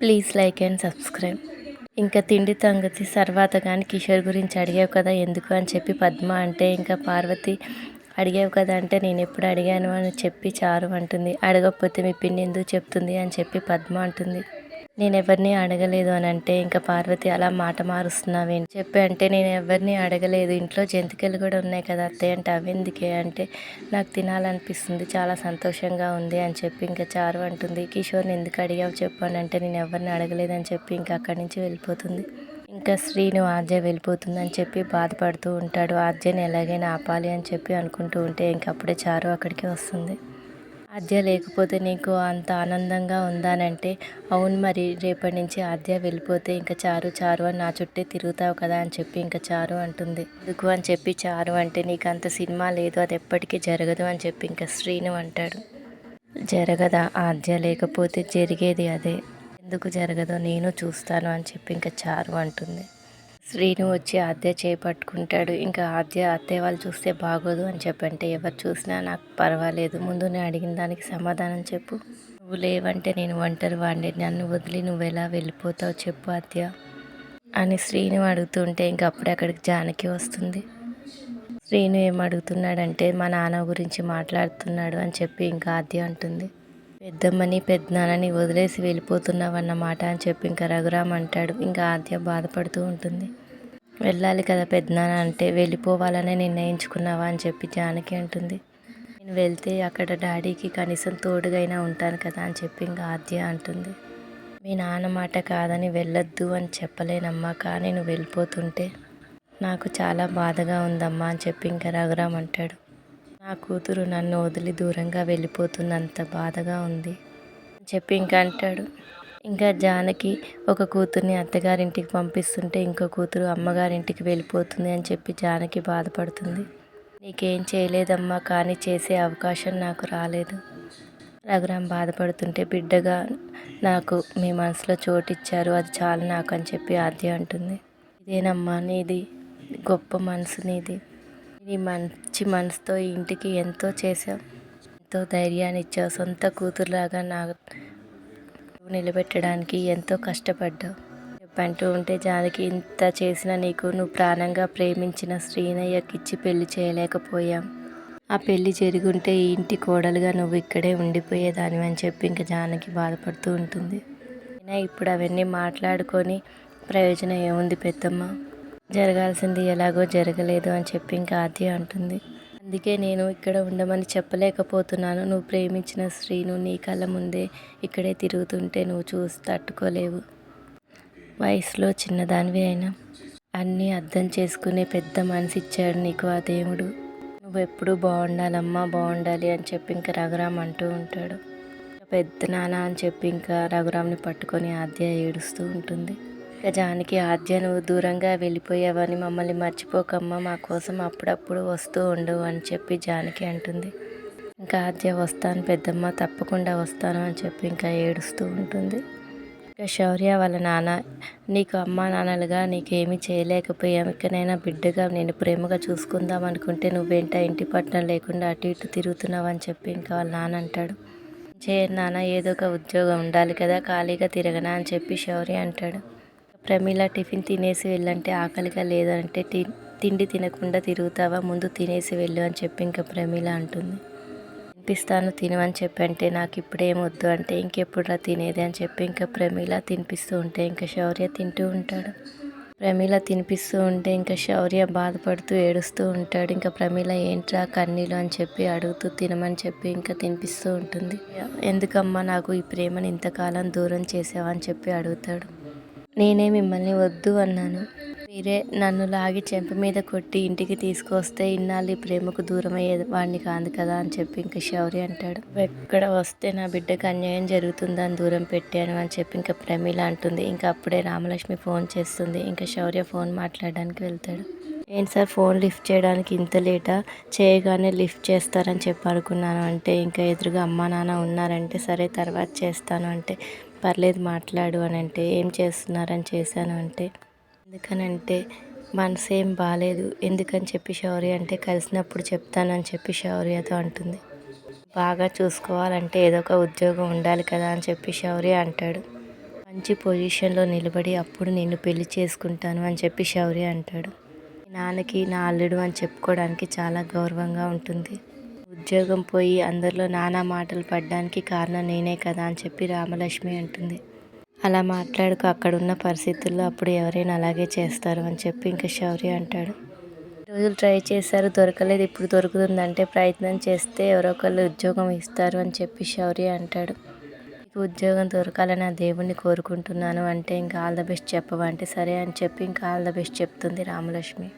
Please like and subscribe. ఇంకా తిండి తంగతి తర్వాత కానీ కిషోర్ గురించి అడిగావు కదా ఎందుకు అని చెప్పి పద్మ అంటే ఇంకా పార్వతి అడిగావు కదా అంటే నేను ఎప్పుడు అడిగాను అని చెప్పి చారు అంటుంది. అడగకపోతే మీ పిన్ని ఎందుకు చెప్తుంది అని చెప్పి పద్మ అంటుంది. నేను ఎవరిని అడగలేదు అని అంటే ఇంకా పార్వతి అలా మాట మారుస్తున్నావేంటి చెప్పి అంటే నేను ఎవరిని అడగలేదు. ఇంట్లో జంతికలు కూడా ఉన్నాయి కదా అత్తయ్య అంటే అవెందుకే అంటే నాకు తినాలనిపిస్తుంది చాలా సంతోషంగా ఉంది అని చెప్పి ఇంకా చారు అంటుంది. కిషోర్ని ఎందుకు అడిగావు చెప్పు అని అంటే నేను ఎవరిని అడగలేదని చెప్పి ఇంకా అక్కడి నుంచి వెళ్ళిపోతుంది. ఇంకా శ్రీను ఆద్య వెళ్ళిపోతుందని చెప్పి బాధపడుతూ ఉంటాడు. ఆర్జని ఎలాగైనా ఆపాలి అని చెప్పి అనుకుంటూ ఉంటే ఇంకప్పుడే చారు అక్కడికి వస్తుంది. ఆద్య లేకపోతే నీకు అంత ఆనందంగా ఉందానంటే? అవును మరి రేపటి నుంచి ఆద్య వెళ్ళిపోతే ఇంకా చారు చారు అని నా చుట్టే తిరుగుతావు కదా అని చెప్పి ఇంకా చారు అంటుంది. ఎందుకు అని చెప్పి చారు అంటే నీకు అంత సినిమా లేదు అది ఎప్పటికీ జరగదు అని చెప్పి ఇంకా శ్రీను అంటాడు. జరగదా? ఆద్య లేకపోతే జరిగేది అదే. ఎందుకు జరగదో నేను చూస్తాను అని చెప్పి ఇంకా చారు అంటుంది. శ్రీను వచ్చి ఆద్య చేపట్టుకుంటాడు. ఇంకా ఆద్య అత్తయ్య వాళ్ళు చూస్తే బాగోదు అని చెప్పంటే ఎవరు చూసినా నాకు పర్వాలేదు. ముందు నేను అడిగిన దానికి సమాధానం చెప్పు. నువ్వు లేవంటే నేను ఒంటరి వాడిని నన్ను వదిలి నువ్వు ఎలా వెళ్ళిపోతావు చెప్పు ఆద్య అని శ్రీను అడుగుతుంటే ఇంక అప్పుడే అక్కడికి జానకి వస్తుంది. శ్రీను ఏం అడుగుతున్నాడంటే మా నాన్న గురించి మాట్లాడుతున్నాడు అని చెప్పి ఇంకా ఆద్య అంటుంది. పెద్దమ్మని పెద్దనాన్నని వదిలేసి వెళ్ళిపోతున్నావన్నమాట అని చెప్పి ఇంకా రఘురామ్ అంటాడు. ఇంకా ఆద్య బాధపడుతూ ఉంటుంది. వెళ్ళాలి కదా పెద్దనాన్న అంటే వెళ్ళిపోవాలనే నిర్ణయించుకున్నావా అని చెప్పి జానకి అంటుంది. నేను వెళ్తే అక్కడ డాడీకి కనీసం తోడుగైనా ఉంటాను కదా అని చెప్పి ఇంకా ఆద్య అంటుంది. మీ నాన్న మాట కాదని వెళ్ళొద్దు అని చెప్పలేనమ్మా కానీ నువ్వు వెళ్ళిపోతుంటే నాకు చాలా బాధగా ఉందమ్మా అని చెప్పి ఇంకా రఘురామ్ అంటాడు. నా కూతురు నన్ను వదిలి దూరంగా వెళ్ళిపోతున్నంత బాధగా ఉంది అని చెప్పి ఇంకా అంటాడు. ఇంకా జానకి ఒక కూతుర్ని అత్తగారింటికి పంపిస్తుంటే ఇంకో కూతురు అమ్మగారింటికి వెళ్ళిపోతుంది అని చెప్పి జానకి బాధపడుతుంది. నీకేం చేయలేదమ్మా కానీ చేసే అవకాశం నాకు రాలేదు. రఘురామ్ బాధపడుతుంటే బిడ్డగా నాకు మీ మనసులో చోటిచ్చారు అది చాలు నాకు అని చెప్పి ఆద్య అంటుంది. ఇదేనమ్మా నీది గొప్ప మనసు నీది. నీ మంచి మనసుతో ఇంటికి ఎంతో చేసావు ఎంతో ధైర్యాన్ని ఇచ్చావు. సొంత కూతురులాగా నాకు నిలబెట్టడానికి ఎంతో కష్టపడ్డావు. చెప్పంటూ ఉంటే జానకి ఇంత చేసిన నీకు నువ్వు ప్రాణంగా ప్రేమించిన శ్రీనయ్యకిచ్చి పెళ్ళి చేయలేకపోయాం. ఆ పెళ్ళి జరుగుంటే ఈ ఇంటి కోడలుగా నువ్వు ఇక్కడే ఉండిపోయేదానివి అని చెప్పి ఇంకా జానకి బాధపడుతూ ఉంటుంది. అయినా ఇప్పుడు అవన్నీ మాట్లాడుకొని ప్రయోజనం ఏముంది పెద్దమ్మ? జరగాల్సింది ఎలాగో జరగలేదు అని చెప్పి ఇంకా ఆద్య అంటుంది. అందుకే నేను ఇక్కడ ఉండమని చెప్పలేకపోతున్నాను. నువ్వు ప్రేమించిన శ్రీను నీ కళ్ళ ముందే ఇక్కడే తిరుగుతుంటే నువ్వు చూసి తట్టుకోలేవు. వయసులో చిన్నదానివి అయినా. అన్నీ అర్థం చేసుకునే పెద్ద మనసు ఇచ్చాడు నీకు ఆ దేవుడు. నువ్వు ఎప్పుడు బాగుండాలమ్మా బాగుండాలి అని చెప్పి ఇంకా రఘురామ్ అంటూ ఉంటాడు. పెద్ద నాన్న అని చెప్పి ఇంకా రఘురామ్ని పట్టుకొని ఆద్య ఏడుస్తూ ఉంటుంది. జానకి ఆద్య నువ్వు దూరంగా వెళ్ళిపోయావని మమ్మల్ని మర్చిపోకమ్మా మా కోసం అప్పుడప్పుడు వస్తూ ఉండవు అని చెప్పి జానకి అంటుంది. ఇంకా ఆద్య వస్తాను పెద్దమ్మ తప్పకుండా వస్తాను అని చెప్పి ఇంకా ఏడుస్తూ ఉంటుంది. ఇంకా శౌర్య వాళ్ళ నాన్న నీకు అమ్మా నాన్నలుగా నీకేమీ చేయలేకపోయాం ఇకనైనా బిడ్డగా నేను ప్రేమగా చూసుకుందాం అనుకుంటే నువ్వేంట ఇంటి పట్టణం లేకుండా అటు ఇటు తిరుగుతున్నావు అని చెప్పి ఇంకా వాళ్ళ నాన్న అంటాడు. చేయను నాన్న ఏదో ఒక ఉద్యోగం ఉండాలి కదా ఖాళీగా తిరగనా అని చెప్పి శౌర్య అంటాడు. ప్రమీల టిఫిన్ తినేసి వెళ్ళంటే ఆకలిగా లేదంటే తి తిండి తినకుండా తిరుగుతావా? ముందు తినేసి వెళ్ళు అని చెప్పి ఇంకా ప్రమీల అంటుంది. తినిపిస్తాను తినమని చెప్పి అంటే నాకు ఇప్పుడేం వద్దు అంటే ఇంకెప్పుడురా తినేది అని చెప్పి ఇంకా ప్రమీల తినిపిస్తూ ఉంటే ఇంకా శౌర్య తింటూ ఉంటాడు. ప్రమీల తినిపిస్తూ ఉంటే ఇంకా శౌర్య బాధపడుతూ ఏడుస్తూ ఉంటాడు. ఇంకా ప్రమీల ఏంట్రా కన్నీలు అని చెప్పి అడుగుతూ తినమని చెప్పి ఇంకా తినిపిస్తూ ఉంటుంది. ఎందుకమ్మా నాకు ఈ ప్రేమను ఇంతకాలం దూరం చేసావా అని చెప్పి అడుగుతాడు. నేనే మిమ్మల్ని వద్దు అన్నాను. మీరే నన్ను లాగి చెంప మీద కొట్టి ఇంటికి తీసుకొస్తే ఇన్నాళ్ళు ఈ ప్రేమకు దూరం అయ్యే వాడిని కాదు కదా అని చెప్పి ఇంకా శౌర్య అంటాడు. ఎక్కడ వస్తే నా బిడ్డకు అన్యాయం జరుగుతుందని దూరం పెట్టాను అని చెప్పి ఇంకా ప్రమీల అంటుంది. ఇంకా అప్పుడే రామలక్ష్మి ఫోన్ చేస్తుంది. ఇంకా శౌర్య ఫోన్ మాట్లాడడానికి వెళ్తాడు. ఏంటి సార్ ఫోన్ లిఫ్ట్ చేయడానికి ఇంత లేటా? చేయగానే లిఫ్ట్ చేస్తారని చెప్పి అనుకున్నాను అంటే ఇంకా ఎదురుగా అమ్మా నాన్న ఉన్నారంటే సరే తర్వాత చేస్తాను అంటే పర్లేదు మాట్లాడు అని అంటే ఏం చేస్తున్నారని చేశాను అంటే ఎందుకనంటే మనసు ఏం బాగాలేదు ఎందుకని చెప్పి శౌర్య అంటే కలిసినప్పుడు చెప్తానని చెప్పి శౌర్యతో అంటుంది. బాగా చూసుకోవాలంటే ఏదో ఒక ఉద్యోగం ఉండాలి కదా అని చెప్పి శౌర్య అంటాడు. మంచి పొజిషన్లో నిలబడి అప్పుడు నేను పెళ్ళి చేసుకుంటాను అని చెప్పి శౌర్య అంటాడు. నాన్నకి నా అల్లుడు అని చెప్పుకోవడానికి చాలా గౌరవంగా ఉంటుంది. ఉద్యోగం పోయి అందరిలో నానా మాటలు పడ్డానికి కారణం నేనే కదా అని చెప్పి రామలక్ష్మి అంటుంది. అలా మాట్లాడుకు అక్కడున్న పరిస్థితుల్లో అప్పుడు ఎవరైనా అలాగే చేస్తారు అని చెప్పి ఇంకా శౌర్య అంటాడు. రోజులు ట్రై చేశారు దొరకలేదు. ఇప్పుడు దొరుకుతుందంటే ప్రయత్నం చేస్తే ఎవరో ఒకళ్ళు ఉద్యోగం ఇస్తారు అని చెప్పి శౌర్య అంటాడు. నీకు ఉద్యోగం దొరకాలని ఆ దేవుణ్ణి కోరుకుంటున్నాను అంటే ఇంకా ఆల్ ద బెస్ట్ చెప్పవంటే సరే అని చెప్పి ఇంకా ఆల్ ద బెస్ట్ చెప్తుంది రామలక్ష్మి.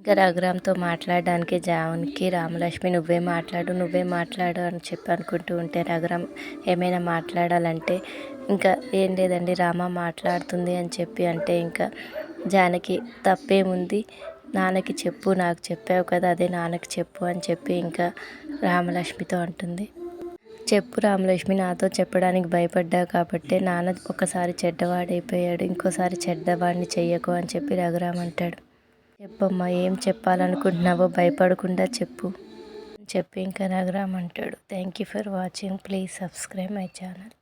ఇంకా రఘురామ్తో మాట్లాడడానికి జావన్కి రామలక్ష్మి నువ్వే మాట్లాడు నువ్వే మాట్లాడు అని చెప్పి అనుకుంటూ ఉంటే రఘురామ్ ఏమైనా మాట్లాడాలంటే ఇంకా ఏం లేదండి రామ మాట్లాడుతుంది అని చెప్పి అంటే ఇంకా జానకి తప్పేముంది? నాన్నకి చెప్పు నాకు చెప్పావు కదా అదే నాన్నకి చెప్పు అని చెప్పి ఇంకా రామలక్ష్మితో అంటుంది. చెప్పు రామలక్ష్మి నాతో చెప్పడానికి భయపడ్డావు కాబట్టి నాన్న ఒకసారి చెడ్డవాడైపోయాడు ఇంకోసారి చెడ్డవాడిని చెయ్యకు అని చెప్పి రఘురామ్ అంటాడు. చెప్పమ్మా ఏం చెప్పాలనుకుంటున్నావో భయపడకుండా చెప్పు. చెప్పి ఇంకా రఘురామ్ అంటాడు thank you for watching please subscribe my channel